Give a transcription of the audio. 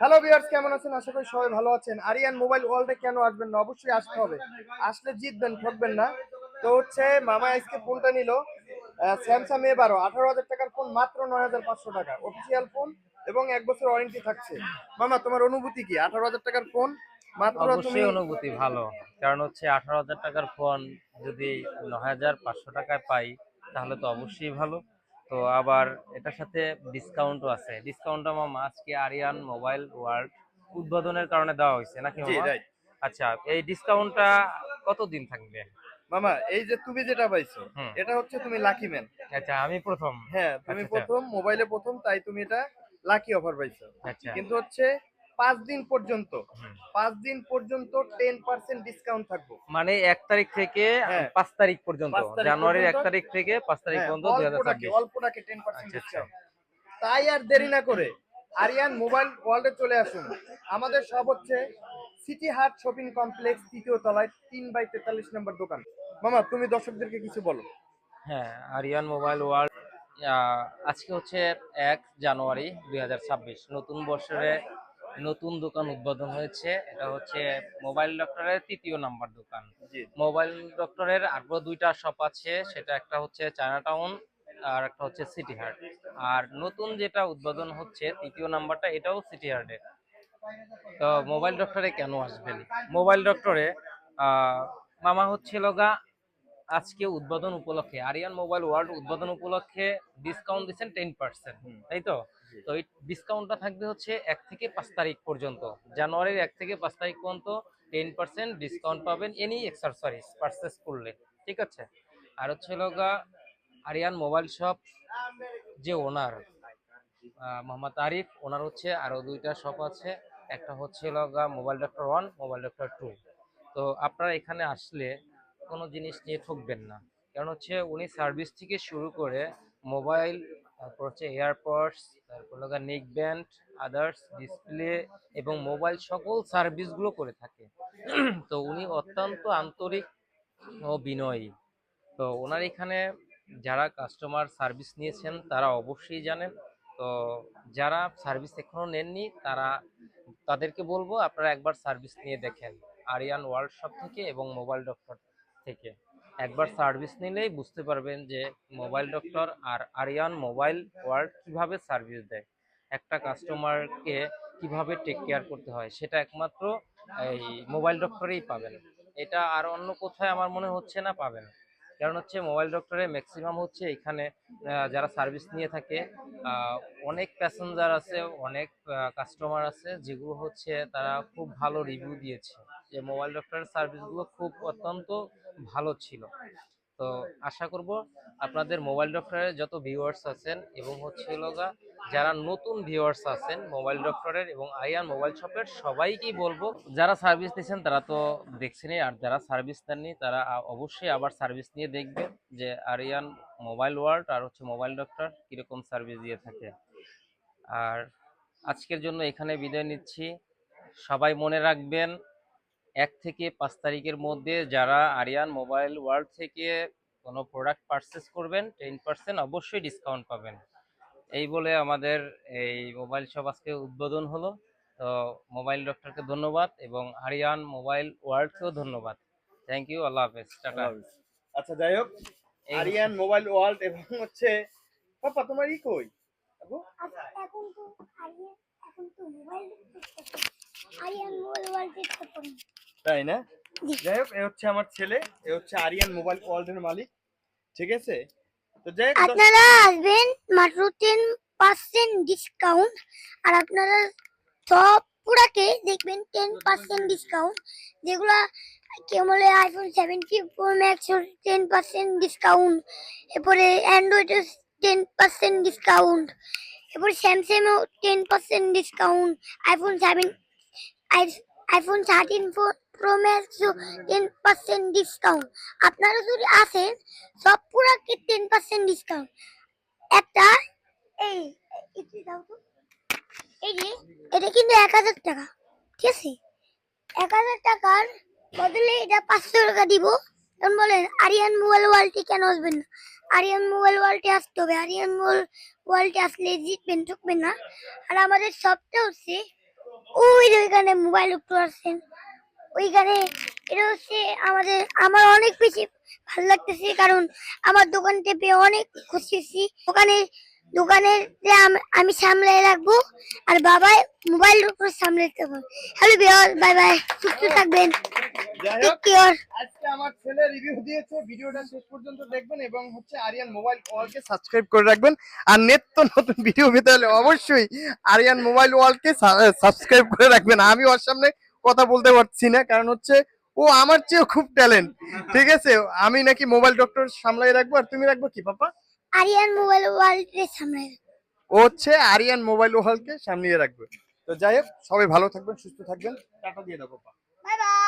Hello viewers কেমন আছেন? আশা করি সবাই ভালো আছেন। আরিয়ান মোবাইল ওয়ার্ল্ডে কেন আসবেন না? অবশ্যই আসতে হবে। আসলে জিতবেন, ঠকবেন না। তো হচ্ছে মামা আজকে ফোনটা নিল। স্যামসাং এ বারো, আঠারো হাজার টাকার ফোন মাত্র নয় হাজার পাঁচশো টাকা। অফিসিয়াল ফোন এবং এক বছর ওয়ারেন্টি থাকছে। মামা, তোমার অনুভূতি কি? আঠারো হাজার টাকার ফোন মাত্র তুমি অনুভূতি ভালো। কারণ হচ্ছে, আঠারো হাজার টাকার ফোন যদি ন হাজার পাঁচশো টাকায় পাই, তাহলে তো অবশ্যই ভালো। তো আবার এটার সাথে ডিসকাউন্টও আছে। ডিসকাউন্ট আমার আজকে আরিয়ান মোবাইল ওয়ার্ল্ড উদ্বোধনের কারণে দেওয়া হয়েছে নাকি আচ্ছা এই ডিসকাউন্টটা কতদিন থাকবে? মামা এই যে তুমি যেটা পাইছো এটা হচ্ছে তুমি লাকি ম্যান আচ্ছা আমি প্রথম। হ্যাঁ তুমি আচ্ছা, প্রথম মোবাইলে প্রথম তাই তুমি এটা লাকি অফার পাইছো। আচ্ছা। কিন্তু হচ্ছে পাঁচ দিন পর্যন্ত পাঁচ দিন পর্যন্ত টেন পার্সেন্ট ডিসকাউন্ট থাকব। মানে এক তারিখ থেকে হ্যাঁ। পাঁচ তারিখ পর্যন্ত জানুয়ারির এক তারিখ থেকে পাঁচ তারিখ হ্যাঁ, পর্যন্ত অল্পটাকে টেন পার্সেন্ট আচ্ছা, আচ্ছা। ডিসকাউন্ট তাই আর দেরি না করে আরিয়ান মোবাইল ওয়ার্ল্ডে চলে আসুন। আমাদের সব হচ্ছে সিটি হাট শপিং কমপ্লেক্স তৃতীয় তলায় তিন বাই তেতাল্লিশ নম্বর দোকান। মামা তুমি দর্শকদেরকে কিছু বলো। হ্যাঁ আরিয়ান মোবাইল ওয়ার্ল্ড আহ, আজকে হচ্ছে এক জানুয়ারি দুই হাজার ছাব্বিশ নতুন বছরে নতুন দোকান উদ্বোধন হয়েছে। এটা হচ্ছে মোবাইল ডক্টরের তৃতীয় নাম্বার দোকান। মোবাইল ডক্টরের আরও দুইটা শপ আছে। সেটা একটা হচ্ছে চায়না টাউন আর একটা হচ্ছে সিটি হার্ট। আর নতুন যেটা উদ্বোধন হচ্ছে তৃতীয় নাম্বারটা এটাও সিটি হার্টে তো মোবাইল ডক্টরে কেন আসবেন? মোবাইল ডক্টরে আহ, মামা হচ্ছে লগা আজকে উদ্বোধন উপলক্ষে আরিয়ান মোবাইল ওয়ার্ল্ড উদ্বোধন উপলক্ষে ডিসকাউন্ট দিচ্ছেন টেন পার্সেন্ট তাই তো? তো এই ডিসকাউন্টটা থাকবে হচ্ছে এক থেকে পাঁচ তারিখ পর্যন্ত। জানুয়ারির এক থেকে পাঁচ তারিখ পর্যন্ত টেন পার্সেন্ট ডিসকাউন্ট পাবেন এনি এক্সারসাইজ পারচেস করলে ঠিক আছে? আর হচ্ছে লগা আরিয়ান মোবাইল শপ যে ওনার মোহাম্মদ আরিফ ওনার হচ্ছে আরও দুইটা শপ আছে। একটা হচ্ছে লগা mobile doctor one mobile doctor two তো আপনারা এখানে আসলে কোনো জিনিস নিয়ে ঠকবেন না। কারণ হচ্ছে উনি সার্ভিস থেকে শুরু করে মোবাইল তারপর হচ্ছে এয়ারপডস তারপর লগা নেক ব্যান্ড আদার্স ডিসপ্লে এবং মোবাইল সকল সার্ভিসগুলো করে থাকে। তো উনি অত্যন্ত আন্তরিক ও বিনয়ী। তো ওনার এখানে যারা কাস্টমার সার্ভিস নিয়েছেন তারা অবশ্যই জানেন। তো যারা সার্ভিস এখনও নেননি তারা তাদেরকে বলব আপনারা একবার সার্ভিস নিয়ে দেখেন। আরিয়ান ওয়ার্ল্ড শপ থেকে এবং মোবাইল ডক্টর থেকে। একবার সার্ভিস নিলেই বুঝতে পারবেন যে মোবাইল ডক্টর আর আরিয়ান মোবাইল ওয়ার্ল্ড কীভাবে সার্ভিস দেয়। একটা কাস্টমারকে কীভাবে টেক কেয়ার করতে হয়, সেটা একমাত্র এই মোবাইল ডক্টরেই পাবেন। এটা আর অন্য কোথায় আমার মনে হচ্ছে না পাবেন। কারণ হচ্ছে মোবাইল ডক্টরে ম্যাক্সিমাম হচ্ছে এখানে যারা সার্ভিস নিয়ে থাকে অনেক প্যাসেঞ্জার আছে, অনেক কাস্টমার আছে, যেগুলো হচ্ছে তারা খুব ভালো রিভিউ দিয়েছে। যে মোবাইল ডক্টরের সার্ভিসগুলো খুব অত্যন্ত ভালো ছিল। তো আশা করব আপনাদের মোবাইল ডক্টরের যত ভিউয়ার্স আছেন এবং হচ্ছে লগা যারা নতুন ভিউয়ার্স আছেন মোবাইল ডক্টরের এবং আইয়ান মোবাইল শপের সবাইকেই বলব, যারা সার্ভিস নিয়েছেন তারা তো দেখছেনই, আর যারা সার্ভিস নেননি তারা অবশ্যই আবার সার্ভিস নিয়ে দেখবেন যে আরিয়ান মোবাইল ওয়ার্ল্ড আর হচ্ছে মোবাইল ডক্টর কীরকম সার্ভিস দিয়ে থাকে। আর আজকের জন্য এখানে বিদায় নিচ্ছি। সবাই মনে রাখবেন এক থেকে পাঁচ তারিখের মধ্যে যারা আরিয়ান মোবাইল ওয়ার্ল্ড থেকে কোনো প্রোডাক্ট পারচেস করবেন টেন পার্সেন্ট অবশ্যই ডিসকাউন্ট পাবেন। এই বলে আমাদের এই মোবাইল শপ আজকে উদ্বোধন হলো। তো মোবাইল ডক্টরকে ধন্যবাদ এবং আরিয়ান মোবাইল ওয়ার্ল্ডকেও ধন্যবাদ। থ্যাংক ইউ আল্লাহ হাফেজ টাটা। আচ্ছা যাই হোক আরিয়ান মোবাইল ওয়ার্ল্ড এবং হচ্ছে পাপা তোমার ই কই? এখন তো আরিয়ান এখন তো মোবাইল আরিয়ান মোবাইল ওয়ার্ল্ডে থাকুন। তাই না? যাই হোক এ হচ্ছে আমার ছেলে এ হচ্ছে আরিয়ান মোবাইল ওয়ার্ল্ডের মালিক ঠিক আছে? তো যাই হোক আপনারা আসবেন মাত্র টেন পার্সেন্ট ডিসকাউন্ট আর আপনারা সব পুরাকে দেখবেন টেন পার্সেন্ট ডিসকাউন্ট যেগুলা বলে iPhone seventy pro max ten percent discount এরপরে অ্যান্ড্রয়েডের টেন পার্সেন্ট ডিসকাউন্ট এরপরে স্যামসাংও ten percent discount iPhone seven iPhone thirteen pro ম্যাক্সও ten percent discount আপনারা যদি আসেন, সব পুরাকে টেন পার্সেন্ট ডিসকাউন্ট একটা, এই দাও তো। এই যে, এটা কিন্তু এক হাজার টাকা, ঠিক আছে? এক হাজার টাকার বদলে এটা পাঁচশো টাকা দিব। এখন বলেন, আরিয়ান মোবাইল ওয়ার্ল্ডে কেন আসবেন না? আরিয়ান মোবাইল ওয়ার্ল্ডে আসতে হবে। আরিয়ান মোবাইল ওয়ার্ল্ডে আসলে জিতবেন, ঠকবেন না। আর আমাদের সবটা হচ্ছে, ওই ওইখানে মোবাইল একটু আসছেন। ওইখানে এটা হচ্ছে আমাদের আমার অনেক বেশি ভালো লাগতেছে কারণ আমার দোকানটা পেয়ে অনেক খুশি হয়েছি। দোকানে দোকানের যে আম- সামলাই রাখব আর বাবাই মোবাইল উপর সামলাতে হবে। হ্যালো বিয়ার বাই বাই সুস্থ থাকবেন। আজকে আমার ছেলে রিভিউ দিয়েছে ভিডিওটা শেষ পর্যন্ত দেখবেন এবং হচ্ছে আরিয়ান মোবাইল ওয়ালকে সাবস্ক্রাইব করে রাখবেন। আর নিত্য নতুন ভিডিও পেতে হলে অবশ্যই আরিয়ান মোবাইল ওয়ালকে সাবস্ক্রাইব করে রাখবেন। আমি ওর সামনে কথা বলতে পারছি না কারণ হচ্ছে ও আমার চেয়েও খুব ট্যালেন্ট ঠিক আছে? আমি নাকি মোবাইল ডক্টর সামলাই রাখব আর তুমি রাখব কি পাপা? আরিয়ান মোবাইল ওয়ার্ল্ডের সামলাই ও হচ্ছে আরিয়ান মোবাইল ওয়ালকে সামলিয়ে রাখবে। তো যাই হোক সবাই ভালো থাকবেন সুস্থ থাকবেন। টাটা দিয়ে দাও পাপা। Bye bye